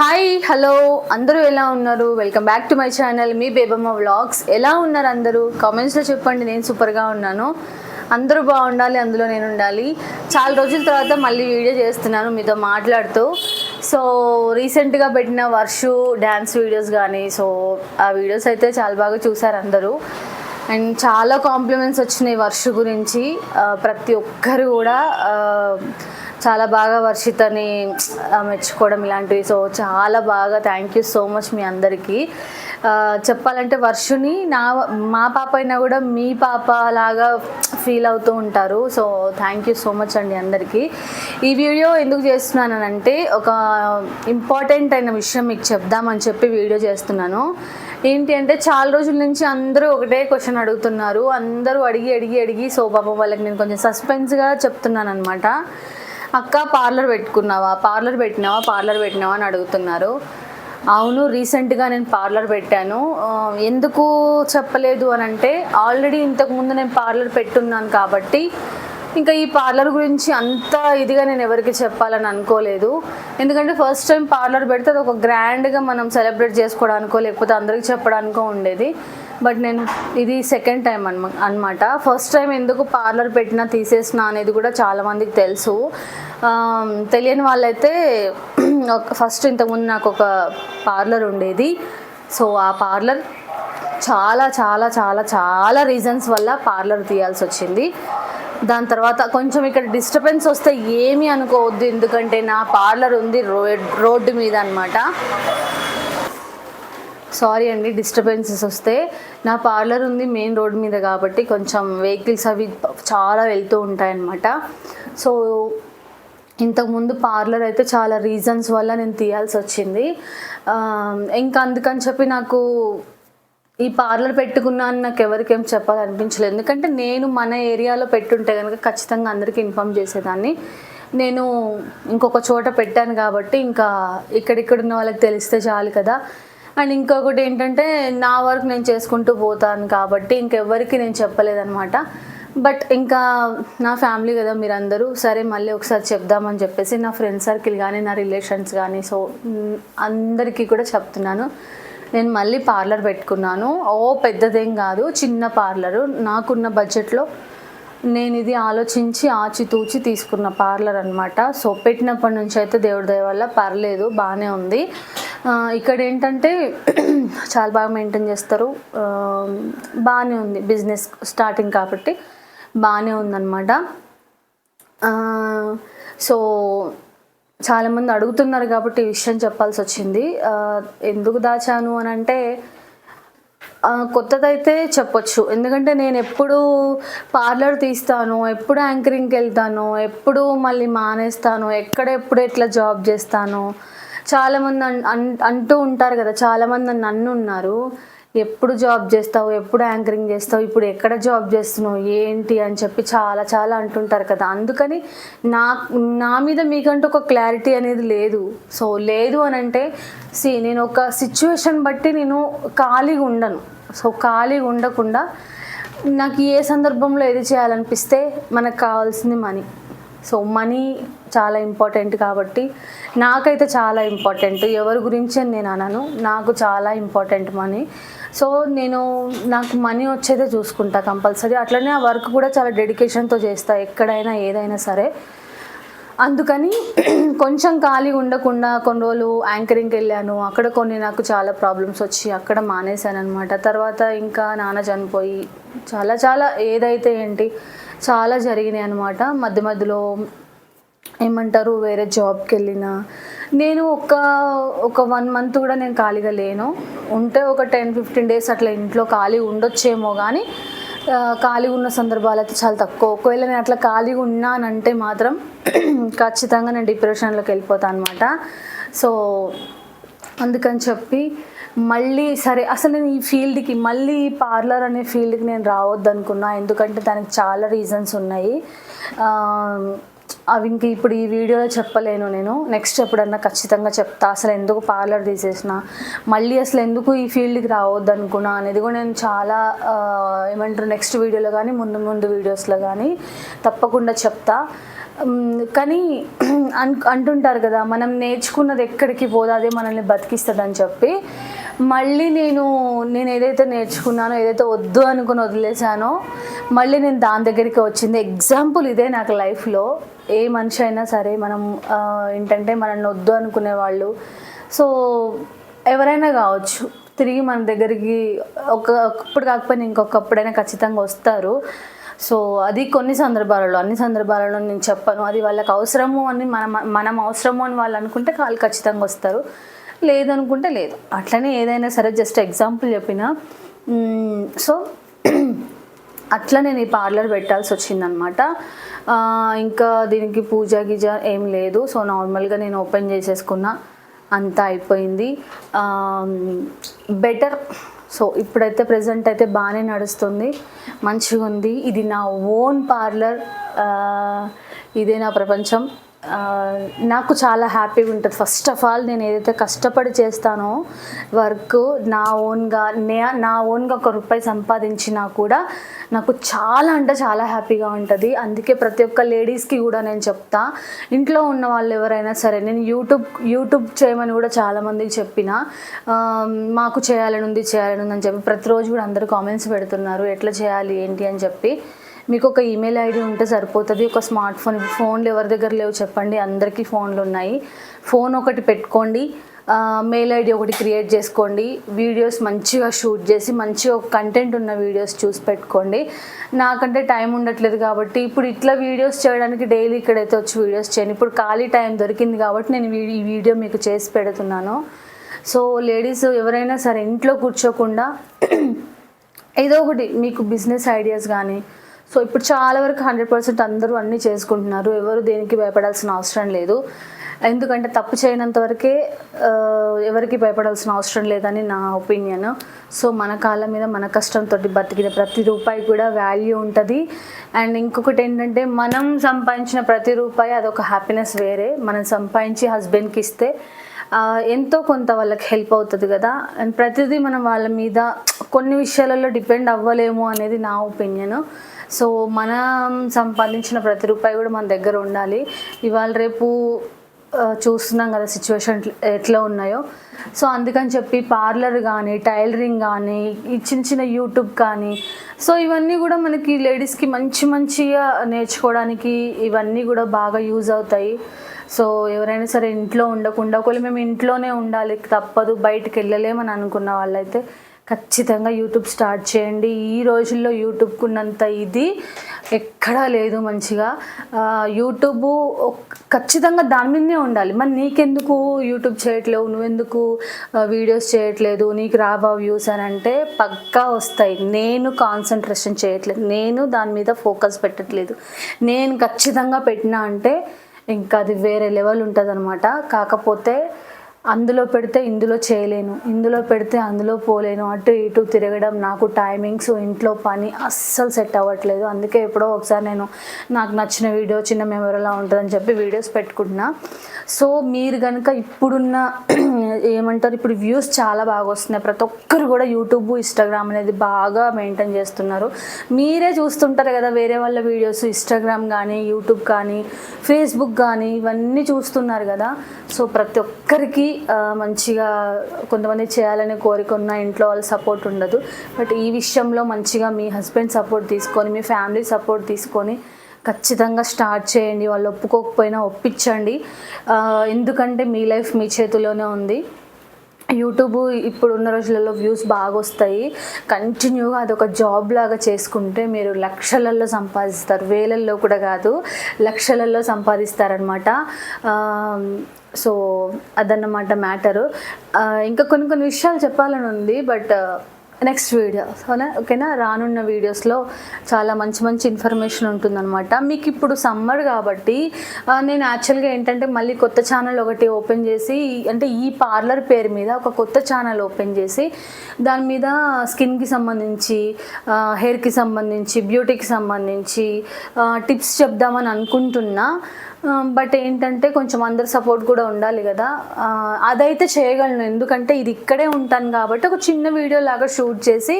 Hi hello అందరూ ఎలా ఉన్నారు? Welcome back to my channel me Bebamma vlogs ఎలా ఉన్నారు అందరూ? కామెంట్స్లో చెప్పండి. నేను సూపర్గా ఉన్నాను. అందరూ బాగుండాలి. అందులో నేను ఉండాలి. చాలా రోజుల తర్వాత మళ్ళీ వీడియో చేస్తున్నాను. మీతో మాట్లాడుతూ. సో రీసెంట్గా పెట్టిన వర్షు డ్యాన్స్ వీడియోస్ కానీ సో ఆ వీడియోస్ అయితే చాలా బాగా చూసారు అందరూ. అండ్ చాలా కాంప్లిమెంట్స్ వచ్చినాయి వర్ష గురించి. Uh, ప్రతి ఒక్కరు కూడా uh, చాలా బాగా వర్షితని మెచ్చుకోవడం ఇలాంటివి. సో చాలా బాగా థ్యాంక్ యూ సో మచ్ మీ అందరికీ. చెప్పాలంటే వర్షుని నా మా పాప అయినా కూడా మీ పాప లాగా ఫీల్ అవుతూ ఉంటారు. So thank you so much అండి అందరికీ. ఈ వీడియో ఎందుకు చేస్తున్నానంటే ఒక ఇంపార్టెంట్ అయిన విషయం మీకు చెప్దామని చెప్పి వీడియో చేస్తున్నాను. ఏంటి అంటే చాలా రోజుల నుంచి అందరూ ఒకటే క్వశ్చన్ అడుగుతున్నారు. అందరూ అడిగి అడిగి అడిగి. సో పాపం వాళ్ళకి నేను కొంచెం సస్పెన్స్గా చెప్తున్నాను అనమాట అక్క పార్లర్ పెట్టుకున్నావా? పార్లర్ పెట్టినావా? పార్లర్ పెట్టినావా అని అడుగుతున్నారు. అవును రీసెంట్గా నేను పార్లర్ పెట్టాను. ఎందుకు చెప్పలేదు అని అంటే ఆల్రెడీ ఇంతకుముందు నేను పార్లర్ పెట్టున్నాను కాబట్టి ఇంకా ఈ పార్లర్ గురించి అంత ఇదిగా నేను ఎవరికి చెప్పాలని అనుకోలేదు. ఎందుకంటే ఫస్ట్ టైం పార్లర్ పెడితే అది ఒక గ్రాండ్గా మనం సెలబ్రేట్ చేసుకోవడానికో లేకపోతే అందరికి చెప్పడానికో ఉండేది. బట్ నేను ఇది సెకండ్ టైం అన్మ అనమాట. ఫస్ట్ టైం ఎందుకు పార్లర్ పెట్టినా తీసేసిన అనేది కూడా చాలామందికి తెలుసు. తెలియని వాళ్ళైతే ఫస్ట్ ఇంతకుముందు నాకు ఒక పార్లర్ ఉండేది. సో ఆ పార్లర్ చాలా చాలా చాలా చాలా రీజన్స్ వల్ల పార్లర్ తీయాల్సి వచ్చింది. దాని తర్వాత కొంచెం ఇక్కడ డిస్టర్బెన్స్ వస్తే ఏమీ అనుకోవద్దు ఎందుకంటే నా పార్లర్ ఉంది రోడ్ రోడ్డు మీద అనమాట. సారీ అండి డిస్టర్బెన్సెస్ వస్తే నా పార్లర్ ఉంది మెయిన్ రోడ్ మీద కాబట్టి కొంచెం వెహికల్స్ అవి చాలా వెళ్తూ ఉంటాయన్నమాట. సో ఇంతకుముందు పార్లర్ అయితే చాలా రీజన్స్ వల్ల నేను తీయాల్సి వచ్చింది. Um, ఇంకా అందుకని చెప్పి నాకు ఈ పార్లర్ పెట్టుకున్నా అని నాకు ఎవరికేం చెప్పాలనిపించలేదు. ఎందుకంటే నేను మన ఏరియాలో పెట్టుంటే కనుక ఖచ్చితంగా అందరికీ ఇన్ఫామ్ చేసేదాన్ని. నేను ఇంకొక చోట పెట్టాను కాబట్టి ఇంకా ఇక్కడిక్కడ ఉన్న వాళ్ళకి తెలిస్తే చాలు కదా. అండ్ ఇంకొకటి ఏంటంటే నా వర్క్ నేను చేసుకుంటూ పోతాను కాబట్టి ఇంకెవ్వరికి నేను చెప్పలేదనమాట బట్ ఇంకా నా ఫ్యామిలీ కదా మీరందరూ సరే మళ్ళీ ఒకసారి చెప్దామని చెప్పేసి నా ఫ్రెండ్ సర్కిల్ కానీ నా రిలేషన్స్ కానీ సో అందరికీ కూడా చెప్తున్నాను. నేను మళ్ళీ పార్లర్ పెట్టుకున్నాను. ఓ పెద్దదేం కాదు చిన్న పార్లరు. నాకున్న బడ్జెట్లో నేను ఇది ఆలోచించి ఆచితూచి తీసుకున్న పార్లర్ అనమాట సో పెట్టినప్పటి నుంచి అయితే దేవుడి దయ వల్ల పర్లేదు బాగానే ఉంది. ఇక్కడ ఏంటంటే చాలా బాగా మెయింటైన్ చేస్తారు. బాగానే ఉంది బిజినెస్ స్టార్టింగ్ కాబట్టి బాగానే ఉందన్నమాట. సో చాలామంది అడుగుతున్నారు కాబట్టి ఈ విషయం చెప్పాల్సి వచ్చింది ఎందుకు దాచాను అని అంటే కొత్తదైతే చెప్పొచ్చు. ఎందుకంటే నేను ఎప్పుడు పార్లర్ తీస్తాను ఎప్పుడు యాంకరింగ్కి వెళ్తాను ఎప్పుడు మళ్ళీ మానేస్తాను ఎక్కడ ఎప్పుడు ఎట్లా జాబ్ చేస్తాను చాలామంది అన్- అంటూ ఉంటారు కదా చాలామంది నన్ను ఉన్నారు. ఎప్పుడు జాబ్ చేస్తావు ఎప్పుడు యాంకరింగ్ చేస్తావు ఇప్పుడు ఎక్కడ జాబ్ చేస్తున్నావు ఏంటి అని చెప్పి చాలా చాలా అంటుంటారు కదా. అందుకని నా నా మీద మీకంటూ ఒక క్లారిటీ అనేది లేదు. సో లేదు అని అంటే సి నేను ఒక సిచ్యువేషన్ బట్టి నేను ఖాళీగా ఉండను. సో ఖాళీగా ఉండకుండా నాకు ఏ సందర్భంలో ఏది చేయాలనిపిస్తే మనకు కావాల్సింది మనీ. సో మనీ చాలా ఇంపార్టెంట్ కాబట్టి నాకైతే చాలా ఇంపార్టెంట్. ఎవరి గురించి అని నేను అనను. నాకు చాలా ఇంపార్టెంట్ మనీ. సో నేను నాకు మనీ వచ్చేదే చూసుకుంటా కంపల్సరీ. అట్లనే ఆ వర్క్ కూడా చాలా డెడికేషన్తో చేస్తా ఎక్కడైనా ఏదైనా సరే. అందుకని కొంచెం ఖాళీ ఉండకుండా కొన్ని రోజులు యాంకరింగ్కి వెళ్ళాను. అక్కడ కొన్ని నాకు చాలా ప్రాబ్లమ్స్ వచ్చి అక్కడ మానేశాను అనమాట తర్వాత ఇంకా నాన్న చనిపోయి చాలా చాలా ఏదైతే ఏంటి చాలా జరిగినాయి అనమాట మధ్య మధ్యలో ఏమంటారు వేరే జాబ్కి వెళ్ళినా నేను ఒక ఒక వన్ మంత్ కూడా నేను ఖాళీగా లేను. ఉంటే ఒక టెన్ ఫిఫ్టీన్ డేస్ అట్లా ఇంట్లో ఖాళీ ఉండొచ్చేమో కానీ ఖాళీగా ఉన్న సందర్భాలు అయితే చాలా తక్కువ. ఒకవేళ నేను అట్లా ఖాళీగా ఉన్నానంటే మాత్రం ఖచ్చితంగా నేను డిప్రెషన్లోకి వెళ్ళిపోతాను అనమాట సో అందుకని చెప్పి మళ్ళీ సరే అసలు నేను ఈ ఫీల్డ్కి మళ్ళీ పార్లర్ అనే ఫీల్డ్కి నేను రావద్దు అనుకున్నా ఎందుకంటే దానికి చాలా రీజన్స్ ఉన్నాయి. అవి ఇంక ఇప్పుడు ఈ వీడియోలో చెప్పలేను నేను. నెక్స్ట్ ఎప్పుడన్నా ఖచ్చితంగా చెప్తా. అసలు ఎందుకు పార్లర్ తీసేసిన? మళ్ళీ అసలు ఎందుకు ఈ ఫీల్డ్కి రావద్దు అనుకున్నా అనేది కూడా నేను చాలా ఏమంటారు నెక్స్ట్ వీడియోలో కానీ ముందు ముందు వీడియోస్లో కానీ తప్పకుండా చెప్తా. కానీ అన్ అంటుంటారు కదా మనం నేర్చుకున్నది ఎక్కడికి పోదు అదే మనల్ని బతికిస్తుంది అని చెప్పి. మళ్ళీ నేను నేను ఏదైతే నేర్చుకున్నానో ఏదైతే వద్దు అనుకుని వదిలేసానో మళ్ళీ నేను దాని దగ్గరికి వచ్చింది. ఎగ్జాంపుల్ ఇదే నాకు లైఫ్లో. ఏ మనిషి అయినా సరే మనం ఏంటంటే మనల్ని వద్దు అనుకునే వాళ్ళు. సో ఎవరైనా కావచ్చు తిరిగి మన దగ్గరికి ఒక ఒకప్పుడు కాకపోయినా ఇంకొకప్పుడైనా ఖచ్చితంగా వస్తారు. సో అది కొన్ని సందర్భాలలో అన్ని సందర్భాలలో నేను చెప్పను. అది వాళ్ళకి అవసరము అని మనం మనం అవసరము అని వాళ్ళు అనుకుంటే వాళ్ళు ఖచ్చితంగా వస్తారు. లేదనుకుంటే లేదు. అట్లనే ఏదైనా సరే జస్ట్ ఎగ్జాంపుల్ చెప్పిన సో అట్లా నేను ఈ పార్లర్ పెట్టాల్సి వచ్చిందనమాట. ఇంకా దీనికి పూజ గిజ ఏం లేదు. సో నార్మల్గా నేను ఓపెన్ చేసేసుకున్నా. అంతా అయిపోయింది. బెటర్ సో ఇప్పుడైతే ప్రజెంట్ అయితే బాగానే నడుస్తుంది. మంచిగా ఉంది ఇది నా ఓన్ పార్లర్. ఇదే నా ప్రపంచం. నాకు చాలా హ్యాపీగా ఉంటుంది. ఫస్ట్ ఆఫ్ ఆల్ నేను ఏదైతే కష్టపడి చేస్తానో వర్క్ నా ఓన్గా నే నా ఓన్గా ఒక రూపాయి సంపాదించినా కూడా నాకు చాలా అంటే చాలా హ్యాపీగా ఉంటుంది. అందుకే ప్రతి ఒక్క లేడీస్కి కూడా నేను చెప్తా. ఇంట్లో ఉన్న వాళ్ళు ఎవరైనా సరే నేను యూట్యూబ్ యూట్యూబ్ చేయమని కూడా చాలామందికి చెప్పిన. మాకు చేయాలని ఉంది చేయాలని ఉంది అని చెప్పి ప్రతిరోజు కూడా అందరూ కామెంట్స్ పెడుతున్నారు. ఎట్లా చేయాలి ఏంటి అని చెప్పి. మీకు ఒక ఈమెయిల్ ఐడి ఉంటే సరిపోతుంది. ఒక స్మార్ట్ ఫోన్ ఫోన్లు ఎవరి దగ్గర లేవు చెప్పండి. అందరికీ ఫోన్లు ఉన్నాయి. ఫోన్ ఒకటి పెట్టుకోండి. మెయిల్ ఐడి ఒకటి క్రియేట్ చేసుకోండి. వీడియోస్ మంచిగా షూట్ చేసి మంచిగా కంటెంట్ ఉన్న వీడియోస్ చూసి పెట్టుకోండి. నాకంటే టైం ఉండట్లేదు కాబట్టి ఇప్పుడు ఇట్లా వీడియోస్ చేయడానికి డైలీ ఇక్కడైతే వచ్చి వీడియోస్ చేయను. ఇప్పుడు ఖాళీ టైం దొరికింది కాబట్టి నేను ఈ వీడియో మీకు చేసి పెడుతున్నాను. సో లేడీస్ ఎవరైనా సరే ఇంట్లో కూర్చోకుండా ఏదో ఒకటి మీకు బిజినెస్ ఐడియాస్ కానీ సో ఇప్పుడు చాలా వరకు హండ్రెడ్ పర్సెంట్ అందరూ అన్నీ చేసుకుంటున్నారు. ఎవరు దేనికి భయపడాల్సిన అవసరం లేదు. ఎందుకంటే తప్పు చేయనంత వరకే ఎవరికి భయపడాల్సిన అవసరం లేదని నా ఒపీనియన్. సో మన కాళ్ళ మీద మన కష్టంతో బతికిన ప్రతి రూపాయి కూడా వాల్యూ ఉంటుంది. అండ్ ఇంకొకటి ఏంటంటే మనం సంపాదించిన ప్రతి రూపాయి అదొక హ్యాపీనెస్ వేరే. మనం సంపాదించి హస్బెండ్కి ఇస్తే ఎంతో కొంత వాళ్ళకి హెల్ప్ అవుతుంది కదా. అండ్ ప్రతిదీ మనం వాళ్ళ మీద కొన్ని విషయాలలో డిపెండ్ అవ్వలేము అనేది నా ఒపీనియన్. సో మనం సంపాదించిన ప్రతి రూపాయి కూడా మన దగ్గర ఉండాలి. ఇవాళ రేపు చూస్తున్నాం కదా సిచ్యువేషన్ ఎట్లా ఉన్నాయో. సో అందుకని చెప్పి పార్లర్ కానీ టైలరింగ్ కానీ ఈ చిన్న చిన్న యూట్యూబ్ కానీ సో ఇవన్నీ కూడా మనకి లేడీస్కి మంచి మంచిగా నేర్చుకోవడానికి ఇవన్నీ కూడా బాగా యూజ్ అవుతాయి. సో ఎవరైనా సరే ఇంట్లో ఉండకుండా ఒకవేళ మేము ఇంట్లోనే ఉండాలి తప్పదు బయటికి వెళ్ళలేమని అనుకున్న వాళ్ళైతే ఖచ్చితంగా యూట్యూబ్ స్టార్ట్ చేయండి. ఈ రోజుల్లో యూట్యూబ్కి ఉన్నంత ఇది ఎక్కడా లేదు మంచిగా. యూట్యూబ్ ఖచ్చితంగా దాని మీదనే ఉండాలి. మరి నీకెందుకు యూట్యూబ్ చేయట్లేవు? నువ్వెందుకు వీడియోస్ చేయట్లేదు? నీకు రావా వ్యూస్ అని అంటే పక్కా వస్తాయి. నేను కాన్సన్ట్రేషన్ చేయట్లేదు. నేను దాని మీద ఫోకస్ పెట్టట్లేదు. నేను ఖచ్చితంగా పెట్టినా అంటే ఇంకా అది వేరే లెవెల్ ఉంటుంది అనమాట కాకపోతే అందులో పెడితే ఇందులో చేయలేను ఇందులో పెడితే అందులో పోలేను అటు ఇటు తిరగడం నాకు టైమింగ్స్ ఇంట్లో పని అస్సలు సెట్ అవ్వట్లేదు. అందుకే ఎప్పుడో ఒకసారి నేను నాకు నచ్చిన వీడియో చిన్న మెమరీలా ఉంటుందని చెప్పి వీడియోస్ పెట్టుకుంటున్నా. సో మీరు కనుక ఇప్పుడున్న ఏమంటారు ఇప్పుడు వ్యూస్ చాలా బాగా వస్తున్నాయి. ప్రతి ఒక్కరు కూడా యూట్యూబ్ ఇన్స్టాగ్రామ్ అనేది బాగా మెయింటైన్ చేస్తున్నారు. మీరే చూస్తుంటారు కదా వేరే వాళ్ళ వీడియోస్ ఇన్స్టాగ్రామ్ కానీ యూట్యూబ్ కానీ ఫేస్బుక్ కానీ ఇవన్నీ చూస్తున్నారు కదా. సో ప్రతి ఒక్కరికి మంచిగా కొంతమంది చేయాలనే కోరిక ఉన్న ఇంట్లో వాళ్ళ సపోర్ట్ ఉండదు. బట్ ఈ విషయంలో మంచిగా మీ హస్బెండ్ సపోర్ట్ తీసుకొని మీ ఫ్యామిలీ సపోర్ట్ తీసుకొని ఖచ్చితంగా స్టార్ట్ చేయండి. వాళ్ళు ఒప్పుకోకపోయినా ఒప్పించండి. ఎందుకంటే మీ లైఫ్ మీ చేతిలోనే ఉంది. యూట్యూబ్ ఇప్పుడు ఉన్న రోజులలో వ్యూస్ బాగా వస్తాయి. కంటిన్యూగా అదొక జాబ్ లాగా చేసుకుంటే మీరు లక్షలలో సంపాదిస్తారు. వేలల్లో కూడా కాదు లక్షలలో సంపాదిస్తారనమాట సో అదన్నమాట మ్యాటరు. ఇంకా కొన్ని కొన్ని విషయాలు చెప్పాలని ఉంది బట్ నెక్స్ట్ వీడియో. ఓనా ఓకేనా? రానున్న వీడియోస్లో చాలా మంచి మంచి ఇన్ఫర్మేషన్ ఉంటుందన్నమాట. మీకు ఇప్పుడు సమ్మర్ కాబట్టి నేను యాక్చువల్గా ఏంటంటే మళ్ళీ కొత్త ఛానల్ ఒకటి ఓపెన్ చేసి అంటే ఈ పార్లర్ పేరు మీద ఒక కొత్త ఛానల్ ఓపెన్ చేసి దాని మీద స్కిన్కి సంబంధించి హెయిర్కి సంబంధించి బ్యూటీకి సంబంధించి టిప్స్ చెప్దామని అనుకుంటున్నా. బట్ ఏంటంటే కొంచెం అందరి సపోర్ట్ కూడా ఉండాలి కదా. అదైతే చేయగలను. ఎందుకంటే ఇది ఇక్కడే ఉంటాను కాబట్టి ఒక చిన్న వీడియో లాగా షూట్ చేసి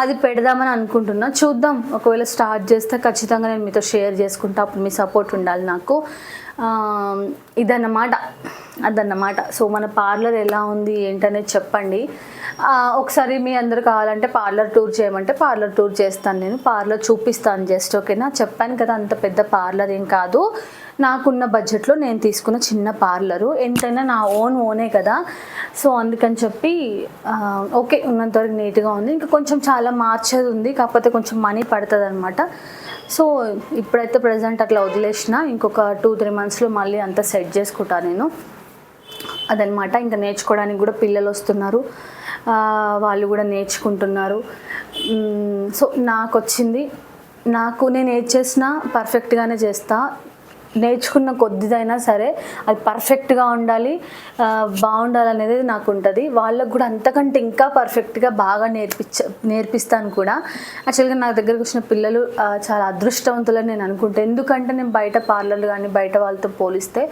అది పెడదామని అనుకుంటున్నా. చూద్దాం. ఒకవేళ స్టార్ట్ చేస్తే ఖచ్చితంగా నేను మీతో షేర్ చేసుకుంటా. అప్పుడు మీ సపోర్ట్ ఉండాలి నాకు. ఇదన్నమాట అదన్నమాట. సో మన పార్లర్ ఎలా ఉంది ఏంటనేది చెప్పండి. ఒకసారి మీ అందరు కావాలంటే పార్లర్ టూర్ చేయమంటే పార్లర్ టూర్ చేస్తాను నేను. పార్లర్ చూపిస్తాను జస్ట్ ఓకేనా? చెప్పాను కదా అంత పెద్ద పార్లర్ ఏం కాదు. నాకున్న బడ్జెట్లో నేను తీసుకున్న చిన్న పార్లరు. ఎంతైనా నా ఓన్ ఓనే కదా. సో అందుకని చెప్పి ఓకే ఉన్నంతవరకు నీట్గా ఉంది. ఇంకా కొంచెం చాలా మార్చేది ఉంది. కాకపోతే కొంచెం మనీ పడుతుంది అనమాట సో ఇప్పుడైతే ప్రజెంట్ అట్లా వదిలేసిన. ఇంకొక టూ త్రీ మంత్స్లో మళ్ళీ అంతా సెట్ చేసుకుంటా నేను. అదనమాట. ఇంకా నేర్చుకోవడానికి కూడా పిల్లలు వస్తున్నారు. వాళ్ళు కూడా నేర్చుకుంటున్నారు. సో నాకు వచ్చింది నాకు నేను ఏది చేసినా పర్ఫెక్ట్గానే చేస్తా. నేర్చుకున్న కొద్దిదైనా సరే అది పర్ఫెక్ట్గా ఉండాలి బాగుండాలనేది బాగుండాలి అనేది నాకు ఉంటుంది వాళ్ళకు కూడా అంతకంటే ఇంకా పర్ఫెక్ట్గా బాగా నేర్పించ నేర్పిస్తాను కూడా. యాక్చువల్గా నా దగ్గరకు వచ్చిన పిల్లలు చాలా అదృష్టవంతులని నేను అనుకుంటాను ఎందుకంటే నేను బయట పార్లర్లు కానీ బయట వాళ్ళతో పోలిస్తే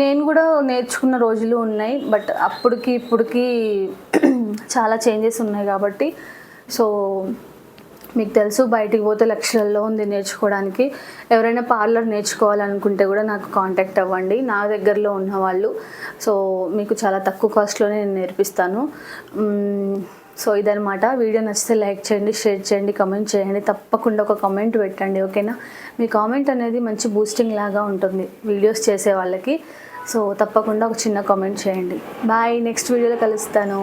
నేను కూడా నేర్చుకున్న రోజులు ఉన్నాయి. బట్ అప్పటికి ఇప్పటికి చాలా చేంజెస్ ఉన్నాయి కాబట్టి సో మీకు తెలుసు బయటికి పోతే లక్షలలో ఉంది నేర్చుకోవడానికి. ఎవరైనా పార్లర్ నేర్చుకోవాలనుకుంటే కూడా నాకు కాంటాక్ట్ అవ్వండి. నా దగ్గరలో ఉన్న వాళ్ళు. సో మీకు చాలా తక్కువ కాస్ట్లోనే నేను నేర్పిస్తాను. సో ఇదనమాట వీడియో నచ్చితే లైక్ చేయండి షేర్ చేయండి కమెంట్ చేయండి. తప్పకుండా ఒక కామెంట్ పెట్టండి ఓకేనా? మీ కామెంట్ అనేది మంచి బూస్టింగ్ లాగా ఉంటుంది వీడియోస్ చేసే వాళ్ళకి. సో తప్పకుండా ఒక చిన్న కామెంట్ చేయండి. బాయ్ నెక్స్ట్ వీడియోలో కలుస్తాను.